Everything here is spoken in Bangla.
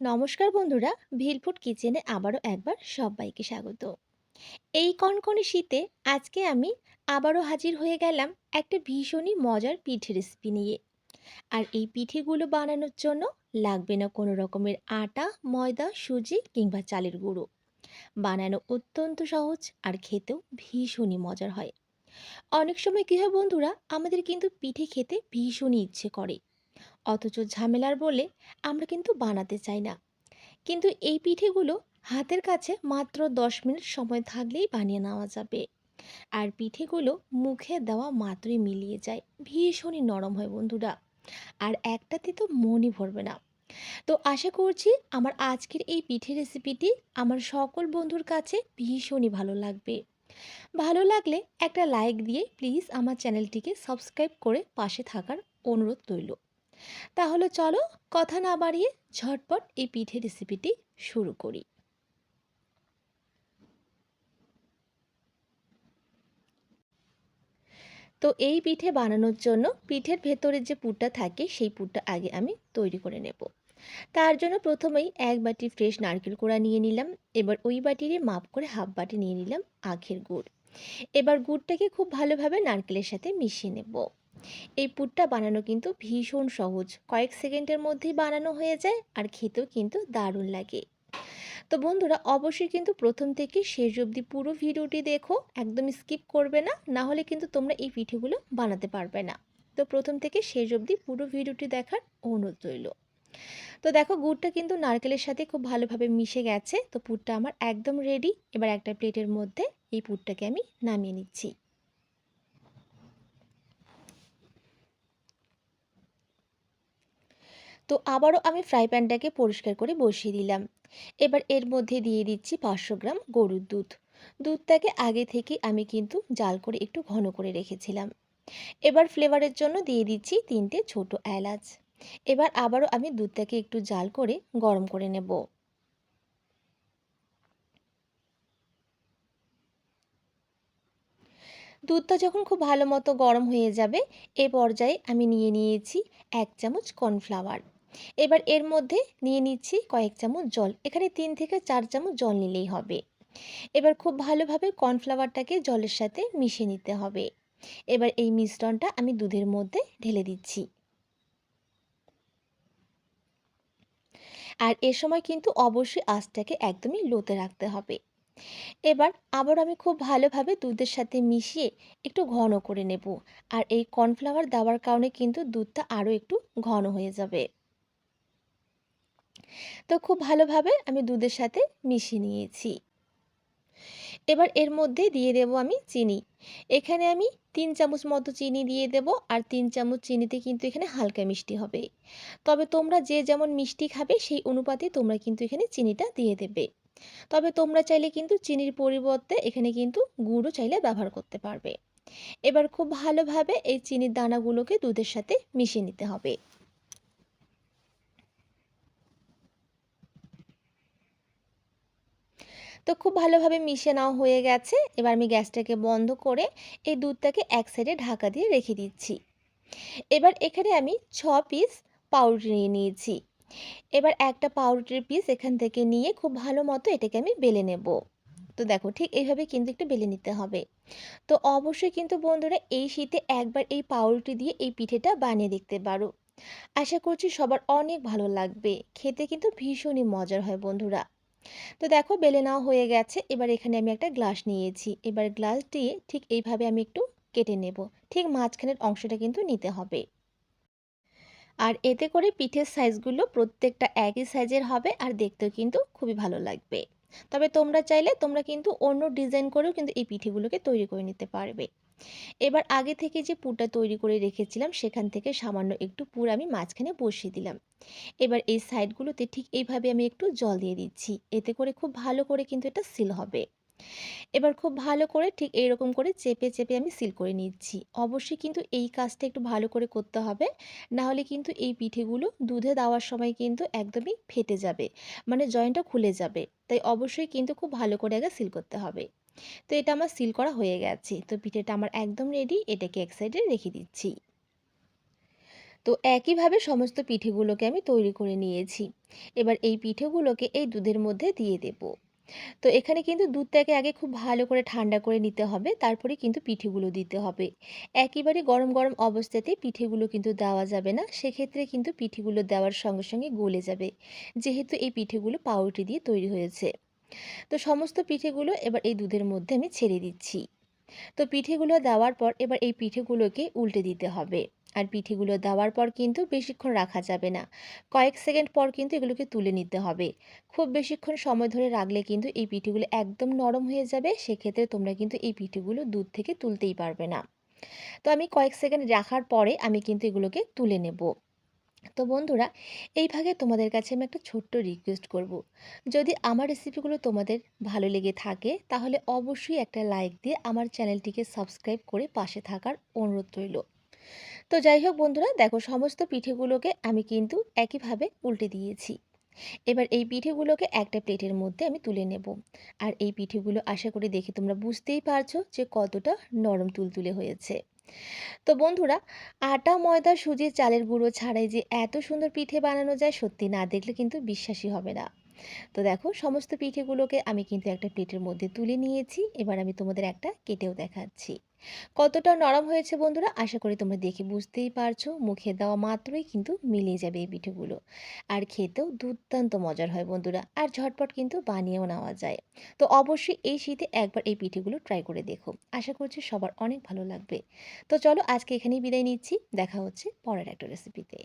নমস্কার বন্ধুরা ভিলফুড কিচেনে আবারও একবার সবাইকে স্বাগত। এই কনকনে শীতে আজকে আমি আবারও হাজির হয়ে গেলাম একটা ভীষণই মজার পিঠে রেসিপি নিয়ে। আর এই পিঠেগুলো বানানোর জন্য লাগবে না কোনো রকমের আটা, ময়দা, সুজি কিংবা চালের গুঁড়ো। বানানো অত্যন্ত সহজ আর খেতেও ভীষণই মজার হয়। অনেক সময় কী হয় বন্ধুরা, আমাদের কিন্তু পিঠে খেতে ভীষণই ইচ্ছে করে। অথচ ঝামেলার বলে আমরা কিন্তু বানাতে চাই না। কিন্তু এই পিঠেগুলো হাতের কাছে মাত্র দশ মিনিট সময় থাকলেই বানিয়ে নেওয়া যাবে। আর পিঠেগুলো মুখে দেওয়া মাত্রই মিলিয়ে যায়। ভীষণই নরম হয় বন্ধুরা। আর একটাতে তো মনই ভরবে না। তো আশা করছি আমার আজকের এই পিঠে রেসিপিটি আমার সকল বন্ধুর কাছে ভীষণই ভালো লাগবে। ভালো লাগলে একটা লাইক দিয়ে প্লিজ আমার চ্যানেলটিকে সাবস্ক্রাইব করে পাশে থাকার অনুরোধ রইল। তাহলে চলো কথা না বাড়িয়ে ঝটপট এই পিঠে রেসিপিটি শুরু করি। তো এই পিঠে বানানোর জন্য পিঠের ভেতরে যে পুরটা থাকে সেই পুরটা আগে আমি তৈরি করে নেব। তার জন্য প্রথমেই এক বাটি ফ্রেশ নারকেল কোড়া নিয়ে নিলাম, এবার ওই বাটিরই মাপ করে হাফ বাটি নিয়ে নিলাম আখের গুড়। এবার গুড়টাকে খুব ভালোভাবে নারকেলের সাথে মিশিয়ে নেব। এই পুরটা বানানো কিন্তু ভীষণ সহজ। কয়েক সেকেন্ডের মধ্যেই বানানো হয়ে যায় আর খেতেও কিন্তু দারুণ লাগে। তো বন্ধুরা, অবশ্যই কিন্তু প্রথম থেকে শেষ অবধি পুরো ভিডিওটি দেখো একদম স্কিপ করবে না না হলে কিন্তু তোমরা এই পিঠেগুলো বানাতে পারবে না। তো প্রথম থেকে শেষ অবধি পুরো ভিডিওটি দেখার অনুরোধ রইল। তো দেখো, গুড়টা কিন্তু নারকেলের সাথে খুব ভালোভাবে মিশে গেছে। তো পুরটা আমার একদম রেডি এবার একটা প্লেটের মধ্যে এই পুরটাকে আমি নামিয়ে নিচ্ছি। তো আবারও আমি ফ্রাই প্যানটাকে পরিষ্কার করে বসিয়ে দিলাম। এবার এর মধ্যে দিয়ে দিচ্ছি পাঁচশো গ্রাম গরুর দুধ। দুধটাকে আগে থেকে আমি কিন্তু জাল করে একটু ঘন করে রেখেছিলাম। এবার ফ্লেভারের জন্য দিয়ে দিচ্ছি তিনটে ছোট এলাচ। এবার আবারও আমি দুধটাকে একটু জাল করে গরম করে নেব। দুধটা যখন খুব ভালো মতো গরম হয়ে যাবে, এ পর্যায়ে আমি নিয়ে নিয়েছি এক চামচ কর্নফ্লাওয়ার এবার এর মধ্যে নিয়ে নিচ্ছি কয়েক চামচ জল। এখানে তিন থেকে চার চামচ জল নিলেই হবে। এবার খুব ভালোভাবে কর্নফ্লাওয়ারটাকে জলের সাথে মিশিয়ে নিতে হবে। এবার এই মিশ্রণটা আমি দুধের মধ্যে ঢেলে দিচ্ছি। আর এ সময় কিন্তু অবশ্যই আঁচটাকে একদমই লোতে রাখতে হবে। এবার আবার আমি খুব ভালোভাবে দুধের সাথে মিশিয়ে একটু ঘন করে নেব। আর এই কর্নফ্লাওয়ার দেওয়ার কারণে কিন্তু দুধটা আরও একটু ঘন হয়ে যাবে। তো খুব ভালোভাবে আমি দুধের সাথে মিশিয়ে নিয়েছি। এবার এর মধ্যে দিয়ে দেব আমি চিনি। এখানে আমি তিন চামচ মতো চিনি দিয়ে দেব আর তিন চামচ চিনিতে কিন্তু এখানে হালকা মিষ্টি হবে। তবে তোমরা যে যেমন মিষ্টি খাবে সেই অনুপাতে তোমরা কিন্তু এখানে চিনিটা দিয়ে দেবে। তবে তোমরা চাইলে কিন্তু চিনির পরিবর্তে এখানে কিন্তু গুড়ও চাইলে ব্যবহার করতে পারবে। এবার খুব ভালোভাবে এই চিনির দানাগুলোকে দুধের সাথে মিশিয়ে নিতে হবে। তো খুব ভালোভাবে মিশে নাও হয়ে গেছে। এবার আমি গ্যাসটাকে বন্ধ করে এই দুধটাকে এক সাইডে ঢাকা দিয়ে রেখে দিচ্ছি। এবার এখানে আমি ছ পিস পাউরুটি নিয়ে নিয়েছি। এবার একটা পাউরুটির পিস এখান থেকে নিয়ে খুব ভালো মতো এটাকে আমি বেলে নেব। তো দেখো ঠিক এইভাবে কিন্তু একটু বেলে নিতে হবে। তো অবশ্যই কিন্তু বন্ধুরা এই শীতে একবার এই পাউরুটি দিয়ে এই পিঠেটা বানিয়ে দেখতে পারো। আশা করছি সবার অনেক ভালো লাগবে। খেতে কিন্তু ভীষণই মজার হয় বন্ধুরা। তো দেখো বেলে নেওয়া হয়ে গেছে। এবার এখানে আমি একটা গ্লাস নিয়েছি। এবার গ্লাস দিয়ে ঠিক এইভাবে আমি একটু কেটে নেব। ঠিক মাঝখানের অংশটা কিন্তু নিতে হবে। আর এতে করে পিঠের সাইজগুলো প্রত্যেকটা একই সাইজের হবে আর দেখতেও কিন্তু খুবই ভালো লাগবে। তবে তোমরা চাইলে তোমরা কিন্তু অন্য ডিজাইন করেও কিন্তু এই পিঠেগুলোকে তৈরি করে নিতে পারবে। এবার আগে থেকে যে পুরটা তৈরি করে রেখেছিলাম, সেখান থেকে সামান্য একটু পুর আমি মাঝখানে বসিয়ে দিলাম। এবার এই সাইডগুলোতে ঠিক এইভাবে আমি একটু জল দিয়ে দিচ্ছি। এতে করে খুব ভালো করে কিন্তু এটা সিল হবে। এবার খুব ভালো করে ঠিক এইরকম করে চেপে চেপে আমি সিল করে নিচ্ছি। অবশ্যই কিন্তু এই কাজটা একটু ভালো করে করতে হবে। না হলে কিন্তু এই পিঠেগুলো দুধে দেওয়ার সময় কিন্তু একদমই ফেটে যাবে মানে জয়েন্টটা খুলে যাবে। তাই অবশ্যই কিন্তু খুব ভালো করে আগে সিল করতে হবে। তো এটা আমার সিল করা হয়ে গেছে। তো পিঠেটা আমার একদম রেডি এটাকে এক সাইডে রেখে দিচ্ছি। তো একইভাবে সমস্ত পিঠেগুলোকে আমি তৈরি করে নিয়েছি। এবার এই পিঠেগুলোকে এই দুধের মধ্যে দিয়ে দেব। তো এখানে কিন্তু দুধটাকে আগে খুব ভালো করে ঠান্ডা করে নিতে হবে, তারপরে কিন্তু পিঠেগুলো দিতে হবে। একেবারে গরম গরম অবস্থাতে পিঠেগুলো কিন্তু দেওয়া যাবে না, সেক্ষেত্রে কিন্তু পিঠেগুলো দেওয়ার সঙ্গে সঙ্গে গলে যাবে। যেহেতু এই পিঠেগুলো পাউরুটি দিয়ে তৈরি হয়েছে। তো সমস্ত পিঠেগুলো এবার এই দুধের মধ্যে আমি ছেড়ে দিচ্ছি। তো পিঠেগুলো দেওয়ার পর এবার এই পিঠেগুলোকে উল্টে দিতে হবে। আর পিঠেগুলো দেওয়ার পর কিন্তু বেশিক্ষণ রাখা যাবে না। কয়েক সেকেন্ড পর কিন্তু এগুলোকে তুলে নিতে হবে। খুব বেশিক্ষণ সময় ধরে রাখলে কিন্তু এই পিঠেগুলো একদম নরম হয়ে যাবে, সেক্ষেত্রে তোমরা কিন্তু এই পিঠেগুলো দুধ থেকে তুলতেই পারবে না। তো আমি কয়েক সেকেন্ড রাখার পরে আমি কিন্তু এগুলোকে তুলে নেব। তো বন্ধুরা, এই ভাগে তোমাদের কাছে আমি একটা ছোট্ট রিকোয়েস্ট করব। যদি আমার রেসিপিগুলো তোমাদের ভালো লেগে থাকে, তাহলে অবশ্যই একটা লাইক দিয়ে আমার চ্যানেলটিকে সাবস্ক্রাইব করে পাশে থাকার অনুরোধ রইল। তো যাই হোক বন্ধুরা, দেখো সমস্ত পিঠেগুলোকে আমি কিন্তু একইভাবে উল্টে দিয়েছি। এবার এই পিঠেগুলোকে একটা প্লেটের মধ্যে আমি তুলে নেব। আর এই পিঠেগুলো আশা করি দেখে তোমরা বুঝতেই পারছ যে কতটা নরম তুলতুলে হয়েছে। তো বন্ধুরা, আটা, ময়দা সুজি চালের গুঁড়ো ছাড়াই যে এত সুন্দর পিঠে বানানো যায় সত্যি না দেখলে কিন্তু বিশ্বাসই হবে না। তো দেখো, সমস্ত পিঠেগুলোকে আমি কিন্তু একটা প্লেটের মধ্যে তুলে নিয়েছি। এবার আমি তোমাদের একটা কেটেও দেখাচ্ছি। কতটা নরম হয়েছে বন্ধুরা, আশা করি তোমরা দেখে বুঝতেই পারছ। মুখে দেওয়া মাত্রই কিন্তু মিলিয়ে যাবে এই পিঠেগুলো। আর খেতেও দুর্দান্ত মজার হয় বন্ধুরা, আর ঝটপট কিন্তু বানিয়েও নেওয়া যায়। তো অবশ্যই এই শীতে একবার এই পিঠেগুলো ট্রাই করে দেখো। আশা করছি সবার অনেক ভালো লাগবে। তো চলো আজকে এখানেই বিদায় নিচ্ছি। দেখা হচ্ছে পরের একটা রেসিপিতে